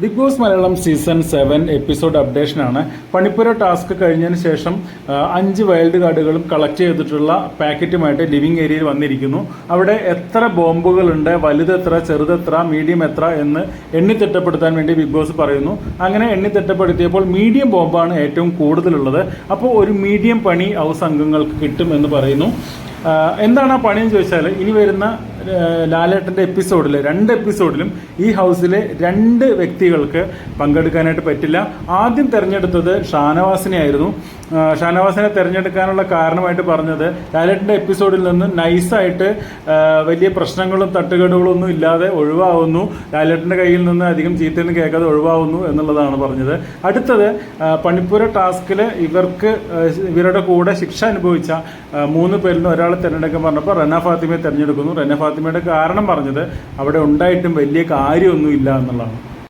Big boss Malayalam season seven episode അപ്ഡേഷനാണ്. പണിപ്പുര task കഴിഞ്ഞതിന് ശേഷം അഞ്ച് വൈൽഡ് കാർഡുകളും കളക്ട് ചെയ്തിട്ടുള്ള പാക്കറ്റുമായിട്ട് ലിവിംഗ് ഏരിയയിൽ വന്നിരിക്കുന്നു. അവിടെ എത്ര ബോംബുകളുണ്ട് വലുതെത്ര ചെറുതെത്ര മീഡിയം എത്ര എന്ന് എണ്ണി തിട്ടപ്പെടുത്താൻ വേണ്ടി ബിഗ് ബോസ് പറയുന്നു. അങ്ങനെ എണ്ണി തിട്ടപ്പെടുത്തിയപ്പോൾ മീഡിയം ബോംബാണ് ഏറ്റവും കൂടുതലുള്ളത്. അപ്പോൾ ഒരു മീഡിയം പണി ഹൗസ് അംഗങ്ങൾക്ക് കിട്ടും എന്ന് പറയുന്നു. എന്താണ് ആ പണി എന്ന് ചോദിച്ചാൽ ഇനി വരുന്ന ലാലേട്ടന്റെ എപ്പിസോഡിൽ രണ്ട് എപ്പിസോഡിലും ഈ ഹൗസിലെ രണ്ട് വ്യക്തികൾക്ക് പങ്കെടുക്കാനായിട്ട് പറ്റില്ല. ആദ്യം തിരഞ്ഞെടുത്തത് ഷാനവാസിനെ ആയിരുന്നു ഷാനവാസിനെ തിരഞ്ഞെടുക്കാനുള്ള കാരണമായിട്ട് പറഞ്ഞത് ലാലേട്ടന്റെ എപ്പിസോഡിൽ നിന്ന് നൈസായിട്ട് വലിയ പ്രശ്നങ്ങളും തട്ടുകേടുകളും ഒന്നും ഇല്ലാതെ ഒഴിവാകുന്നു ലാലേട്ടന്റെ കയ്യിൽ നിന്ന് അധികം ചീത്തയൊന്നും കേൾക്കാതെ ഒഴിവാകുന്നു എന്നുള്ളതാണ് പറഞ്ഞത്. അടുത്തത് പണിപ്പുര ടാസ്കിൽ ഇവർക്ക് ഇവരുടെ കൂടെ ശിക്ഷ അനുഭവിച്ച മൂന്ന് പേരിൽ നിന്ന് ഒരാളെ തിരഞ്ഞെടുക്കാൻ പറഞ്ഞപ്പോൾ റന ഫാത്തിമയെ തിരഞ്ഞെടുക്കുന്നു. റന ഫാത്തിമയുടെ കാരണം പറഞ്ഞത് അവിടെ ഉണ്ടായിട്ടും വലിയ കാര്യമൊന്നും ഇല്ല എന്നുള്ളതാണ്.